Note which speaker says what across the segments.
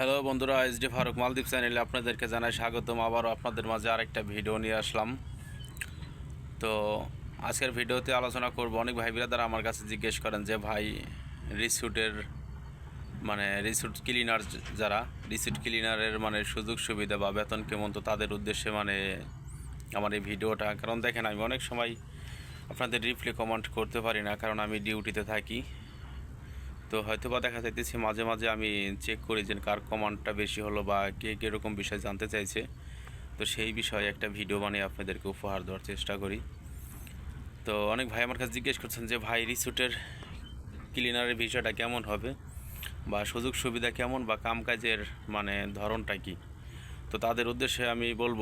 Speaker 1: Hello বন্ধুরা, S D Faruk মালদ্বীপ চ্যানেলে আপনাদেরকে জানাই স্বাগতম। আবারও আপনাদের মাঝে আরেকটা ভিডিও নিয়ে আসলাম। তো আজকের ভিডিওতে আলোচনা করব, অনেক ভাই বিরাদার আমার কাছে জিজ্ঞেস করেন যে, ভাই, রিসুটের মানে রিসুট ক্লিনার যারা, রিসুট ক্লিনারের মানে সুযোগ সুবিধা বা বেতন কেমন, তো তাদের উদ্দেশ্যে মানে আমার এই ভিডিওটা, কারণ দেখেন আমি অনেক সময় আপনাদের রিপ্লে কমেন্ট করতে পারি না, কারণ আমি ডিউটিতে থাকি। তো হয়তো বা দেখা যাইতেছে মাঝে মাঝে আমি চেক করি যে কার কমান্ডটা বেশি হলো বা কে কীরকম বিষয় জানতে চাইছে। তো সেই বিষয়ে একটা ভিডিও বানিয়ে আপনাদেরকে উপহার দেওয়ার চেষ্টা করি। তো অনেক ভাই আমার কাছে জিজ্ঞেস করছেন যে, ভাই রিসুটের ক্লিনারের বিষয়টা কেমন হবে? বা সুযোগ সুবিধা কেমন? বা কামকাজের মানে ধরনটা কি? তো তাদের উদ্দেশ্যে আমি বলব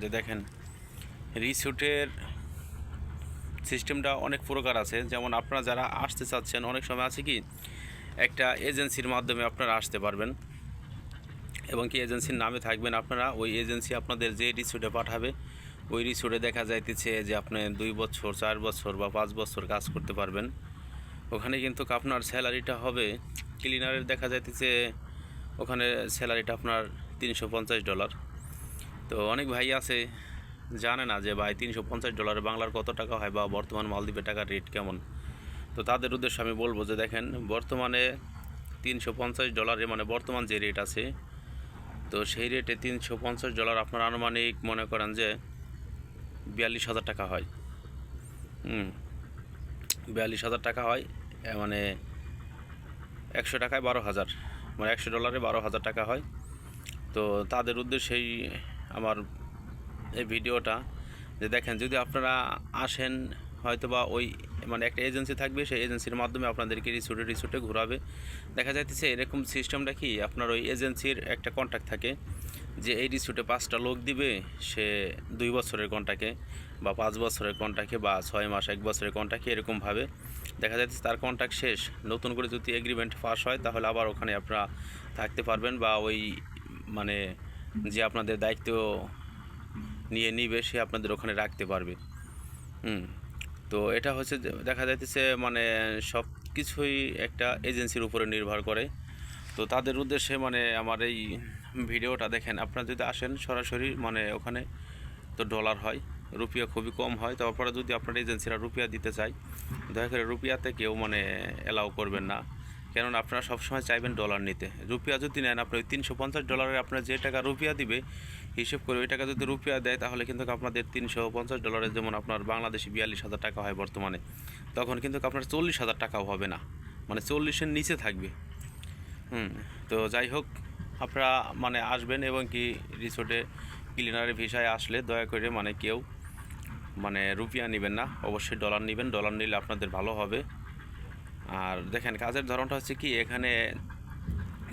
Speaker 1: যে, দেখেন রিসুটের সিস্টেমটা অনেক প্রকার আছে। যেমন আপনারা যারা আসতে চাচ্ছেন, অনেক সময় আছে কি একটা এজেন্সির মাধ্যমে আপনারা আসতে পারবেন এবং কি এজেন্সির নামে থাকবেন আপনারা। ওই এজেন্সি আপনাদের যে রিসোর্টে পাঠাবে, ওই রিসোর্টে দেখা যাইতেছে যে আপনি দুই বছর, চার বছর বা পাঁচ বছর কাজ করতে পারবেন। ওখানে কিন্তু আপনার স্যালারিটা হবে, ক্লিনারের দেখা যাইতেছে ওখানে স্যালারিটা আপনার তিনশো পঞ্চাশ ডলার। তো অনেক ভাই আছে, জানে না যে ভাই তিনশো পঞ্চাশ ডলার বাংলার কত টাকা হয় বা বর্তমান মালদ্বীপের টাকার রেট কেমন। তো তাদের উদ্দেশ্যে আমি বলব যে দেখেন, বর্তমানে তিনশো পঞ্চাশ ডলারে মানে বর্তমান যে রেট আছে, তো সেই রেটে তিনশো পঞ্চাশ ডলার আপনার আনুমানিক মনে করেন যে বিয়াল্লিশ হাজার টাকা হয়। হুম, বিয়াল্লিশ হাজার টাকা হয় মানে একশো টাকায় বারো হাজার মানে একশো ডলারে বারো হাজার টাকা হয়। তো তাদের উদ্দেশ্যেই আমার এই ভিডিওটা যে দেখেন, যদি আপনারা আসেন হয়তো বা ওই মানে একটা এজেন্সি থাকবে, সেই এজেন্সির মাধ্যমে আপনাদেরকে রিসোর্টে রিসোর্টে ঘোরাবে। দেখা যাইতেছে এরকম সিস্টেমটা কি, আপনার ওই এজেন্সির একটা কন্ট্যাক্ট থাকে যে এই রিসোর্টে পাঁচটা লোক দিবে, সে দুই বছরের কন্ট্যাক্টে বা পাঁচ বছরের কন্ট্যাক্টে বা ছয় মাস, এক বছরের কন্ট্যাক্টে এরকমভাবে দেখা যাচ্ছে তার কন্ট্যাক্ট শেষ, নতুন করে যদি এগ্রিমেন্ট পাস হয়, তাহলে আবার ওখানে আপনারা থাকতে পারবেন বা ওই মানে যে আপনাদের দায়িত্ব নিয়ে নিবে, সে আপনাদের ওখানে রাখতে পারবে। হুম। তো এটা হচ্ছে দেখা যাইতেছে মানে সব কিছুই একটা এজেন্সির উপরে নির্ভর করে। তো তাদের উদ্দেশ্যে মানে আমার এই ভিডিওটা দেখেন, আপনারা যদি আসেন সরাসরি মানে ওখানে তো ডলার হয়, রুপিয়া খুবই কম হয়। তারপরে যদি আপনার এজেন্সিরা রুপিয়া দিতে চায়, দয়া করে রুপিয়াতে কেউ মানে অ্যালাউ করবেন না। কেননা আপনারা সবসময় চাইবেন ডলার নিতে। রুপিয়া যদি নেন আপনি ওই তিনশো পঞ্চাশ ডলারে আপনার যে টাকা রুপিয়া দিবে, হিসেব করে ওই টাকা যদি রুপিয়া দেয়, তাহলে কিন্তু আপনাদের তিনশো পঞ্চাশ ডলারে যেমন আপনার বাংলাদেশি বিয়াল্লিশ হাজার টাকা হয় বর্তমানে, তখন কিন্তু আপনার চল্লিশ হাজার টাকাও হবে না। মানে চল্লিশের নিচে থাকবে। হুম, তো যাই হোক, আপনারা মানে আসবেন এবং কি রিসোর্টে ক্লিনারের ভিসায় আসলে দয়া করে মানে কেউ মানে রুপিয়া নেবেন না। অবশ্যই ডলার নেবেন। ডলার নিলে আপনাদের ভালো হবে। আর দেখেন, কাজের ধরনটা হচ্ছে কি, এখানে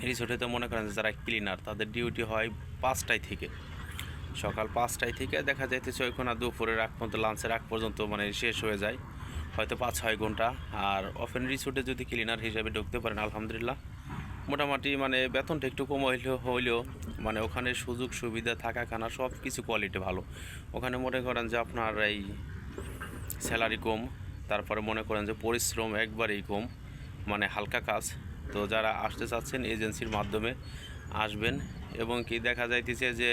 Speaker 1: রিসোর্টে তো মনে করেন যারা ক্লিনার তাদের ডিউটি হয় পাঁচটায় থেকে। সকাল পাঁচটায় থেকে দেখা যাইতেছে ওইখানে দুপুরের আগ পর্যন্ত লাঞ্চের আগ পর্যন্ত মানে শেষ হয়ে যায়। হয়তো পাঁচ ছয় ঘণ্টা। আর অফেন রিসোর্টে যদি ক্লিনার হিসেবে ঢুকতে পারেন, আলহামদুলিল্লাহ, মোটামুটি মানে বেতনটা একটু কম হইলেও হইলেও মানে ওখানে সুযোগ সুবিধা থাকা খানা সব কিছু কোয়ালিটি ভালো। ওখানে মনে করেন যে আপনার এই স্যালারি কম। তারপরে মনে করেন যে পরিশ্রম একবারেই কম মানে হালকা কাজ। তো যারা আসতে চাচ্ছেন এজেন্সির মাধ্যমে আসবেন এবং কি দেখা যাইতেছে যে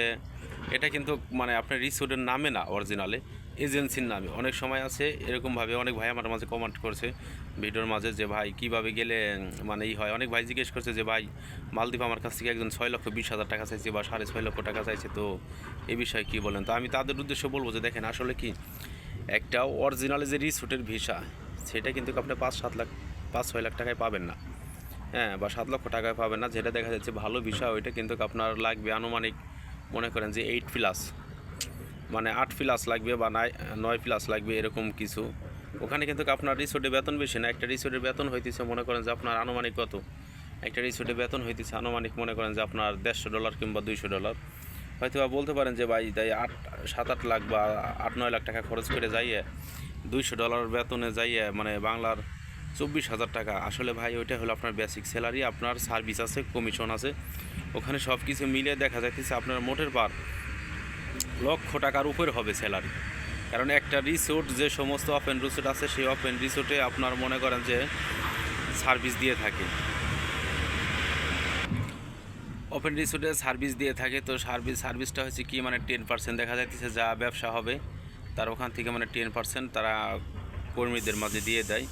Speaker 1: এটা কিন্তু মানে আপনার রিসোর্টের নামে না অরিজিনালে এজেন্সির নামে। অনেক সময় আছে, এরকমভাবে অনেক ভাই আমার মাঝে কমেন্ট করছে, ভিডিওর মাঝে যে, ভাই, কীভাবে গেলে মানে ই হয়? অনেক ভাই জিজ্ঞেস করছে যে, ভাই, মালদ্বীপ আমার কাছ থেকে একজন ছয় লক্ষ বিশ হাজার টাকা চাইছে বা সাড়ে ছয় লক্ষ টাকা চাইছে, তো এ বিষয়ে কী বলেন? তো আমি তাদের উদ্দেশ্যে বলব যে, দেখেন, আসলে কি একটা অরিজিনাল যে রিসোর্টের ভিসা সেটা কিন্তু আপনি পাঁচ, সাত লাখ, পাঁচ, ছয় লাখ টাকায় পাবেন না। হ্যাঁ বা সাত লক্ষ টাকায় পাবেন না, যেটা দেখা যাচ্ছে ভালো ভিসা ওইটা কিন্তু আপনার লাগবে আনুমানিক, মনে করেন যে এইট প্লাস মানে আট প্লাস লাগবে বা নয় প্লাস লাগবে এরকম কিছু। ওখানে কিন্তু আপনার রিসোর্টে বেতন বেশি না, একটা রিসোর্টের বেতন হইতেছে মনে করেন যে আপনার আনুমানিক কত? একটা রিসোর্টে বেতন হইতেছে আনুমানিক মনে করেন যে আপনার দেড়শো ডলার কিংবা দুইশো ডলার হয়তো বা বলতে পারেন যে ভাই, তাই আট সাত আট লাখ বা আট নয় লাখ টাকা খরচ করে যাইয়ে, দুইশো ডলার বেতনে যাইয়ে মানে বাংলার চব্বিশ হাজার টাকা। আসলে ভাই, ওইটা হলো আপনার বেসিক স্যালারি আপনার সার্ভিস আছে কমিশন আছে। ওখানে সব কিছু মিলে দেখা যাইতেছে আপনার মোটের পার লক্ষ টাকার উপরে হবে স্যালারি কারণ একটা রিসোর্ট যে সমস্ত ওপেন রিসোর্ট আছে, সেই ওপেন রিসোর্টে আপনার মনে করেন যে সার্ভিস দিয়ে থাকে। ওপেন রিসোর্টে সার্ভিস দিয়ে থাকে, তো সার্ভিস সার্ভিসটা হচ্ছে কি মানে টেন পার্সেন্ট দেখা যাইতেছে যা ব্যবসা হবে, তার ওখান থেকে মানে টেন পার্সেন্ট তারা কর্মীদের মাঝে দিয়ে দেয়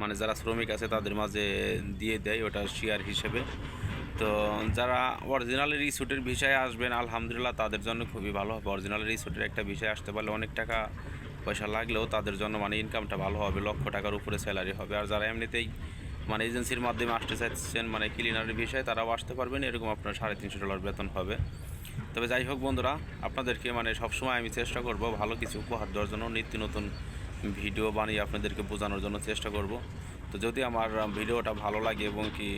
Speaker 1: মানে যারা শ্রমিক আছে তাদের মাঝে দিয়ে দেয়, ওটা শেয়ার হিসেবে। তো যারা অরিজিনাল রিসোর্টের বিষয়ে আসবেন, আলহামদুলিল্লাহ তাদের জন্য খুবই ভালো হবে। অরিজিনাল রিসোর্টের একটা বিষয় আসতে পারলে অনেক টাকা পয়সা লাগলেও তাদের জন্য মানে ইনকামটা ভালো হবে, লক্ষ টাকার উপরে স্যালারি হবে। আর যারা এমনিতেই মানে এজেন্সির মাধ্যমে আসতে চাইছেন মানে ক্লিনারের বিষয়ে তারাও আসতে পারবেন, এরকম আপনার সাড়ে তিনশো ডলার বেতন হবে। তবে যাই হোক বন্ধুরা, আপনাদেরকে মানে সবসময় আমি চেষ্টা করব ভালো কিছু উপহার দেওয়ার জন্য, নিত্য নতুন ভিডিও বানিয়ে আপনাদেরকে বোঝানোর জন্য চেষ্টা করব। তো যদি আমার ভিডিওটা ভালো লাগে এবং কি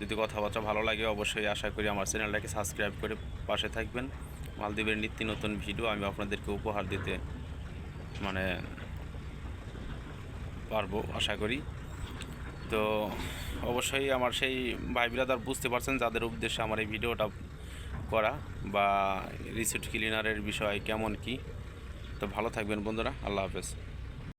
Speaker 1: যদি কথাবার্তা ভালো লাগে, অবশ্যই আশা করি আমার চ্যানেলটাকে সাবস্ক্রাইব করে পাশে থাকবেন। মালদ্বীপের নিত্য নতুন ভিডিও আমি আপনাদেরকে উপহার দিতে মানে পারব, আশা করি। তো অবশ্যই আমার সেই ভাই ব্রাদার বুঝতে পারছেন যাদের উদ্দেশ্যে আমার এই ভিডিওটা করা বা রিসিপ্ট ক্লিনারের বিষয় কেমন কি। তো ভালো থাকবেন বন্ধুরা, আল্লাহ হাফেজ।